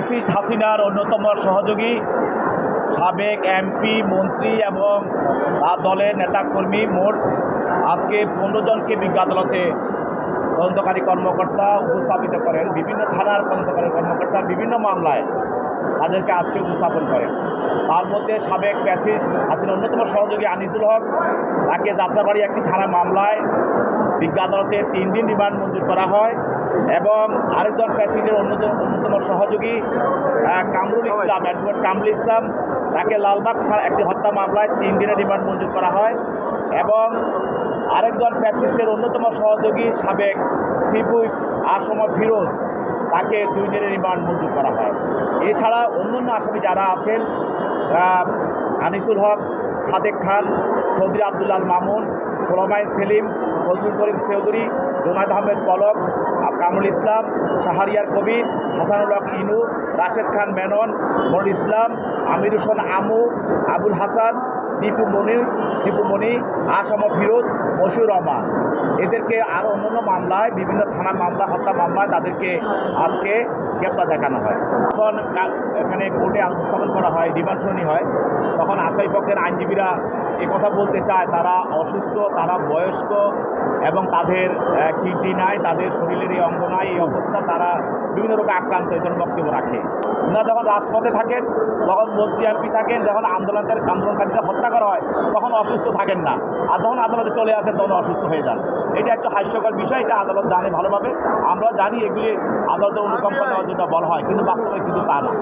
Fascist হাসিনার অন্যতম সহযোগী, সাবেক এমপি, মন্ত্রী এবং তার দলের নেতাকর্মী মোট আজকে পনেরো জনকে বিজ্ঞ আদালতে তদন্তকারী কর্মকর্তা উপস্থাপিত করেন। বিভিন্ন থানার তদন্তকারী কর্মকর্তা বিভিন্ন মামলায় তাদেরকে আজকে উপস্থাপন করেন। তার মধ্যে সাবেক প্যাসিস্ট হাসিনার অন্যতম সহযোগী আনিসুল হক, তাকে যাত্রাবাড়ি একটি থানা মামলায় বিজ্ঞ আদালতে তিন দিন রিমান্ড মঞ্জুর করা হয়। এবং আরেকজন প্যাসিডের অন্যতম অন্যতম সহযোগী কামরুল ইসলাম অ্যাডভোকেট কামরুল ইসলাম। তাকে লালবাগ একটি হত্যা মামলায় তিন দিনের রিমান্ড মঞ্জুর করা হয় এবং আরেকজন প্যাসিস্টের অন্যতম সহযোগী সাবেক সিবুই আসম ফিরোজ, তাকে দুই দিনের রিমান্ড মঞ্জুর করা হয়। এছাড়া অন্যান্য আসামি যারা আছেন আনিসুল হক, সাদেক খান, চৌধুরী আবদুল্লাল মামুন, সোলামাইন সেলিম ফজলুল করিম চৌধুরী জোনায়দ আহমেদ পলক, কামরুল ইসলাম, শাহরিয়ার কবির, হাসানুল হক ইনু, রাশেদ খান মেনন মনুল ইসলাম, আমির হোসেন আমু, আবুল হাসান, দীপু মনি দীপু মনি, আসম ফিরোজ মশুর রহমান। এদেরকে আরও অন্যান্য মামলায়, বিভিন্ন থানা মামলা, হত্যা মামলায় তাদেরকে আজকে গ্রেপ্তার দেখানো হয়। তখন এখানে কোর্টে উপস্থাপন করা হয় রিমান্ড শুনানি হয়, তখন আসামি পক্ষের আইনজীবীরা কথা বলতে চায়, তারা অসুস্থ, তারা বয়স্ক এবং তাদের কিডনি নাই, তাদের শরীরের এই অঙ্গ নাই, এই অবস্থা তারা বিভিন্ন রোগে আক্রান্ত, এই জন্য বক্তব্য রাখে। ওনারা যখন রাজপথে থাকেন তখন মন্ত্রী এমপি থাকেন, যখন আন্দোলনের আন্দোলনকারীদের হত্যা করা হয়, তখন অসুস্থ থাকেন না। আর যখন আদালতে চলে আসেন, তখন অসুস্থ হয়ে যান। এটা একটা হাস্যকর বিষয়, এটা আদালত জানে ভালোভাবে। আমরা জানি এগুলি আদালতের অনুকম্পা নেওয়ার জন্য বলা হয়, কিন্তু বাস্তবে কিন্তু তা না।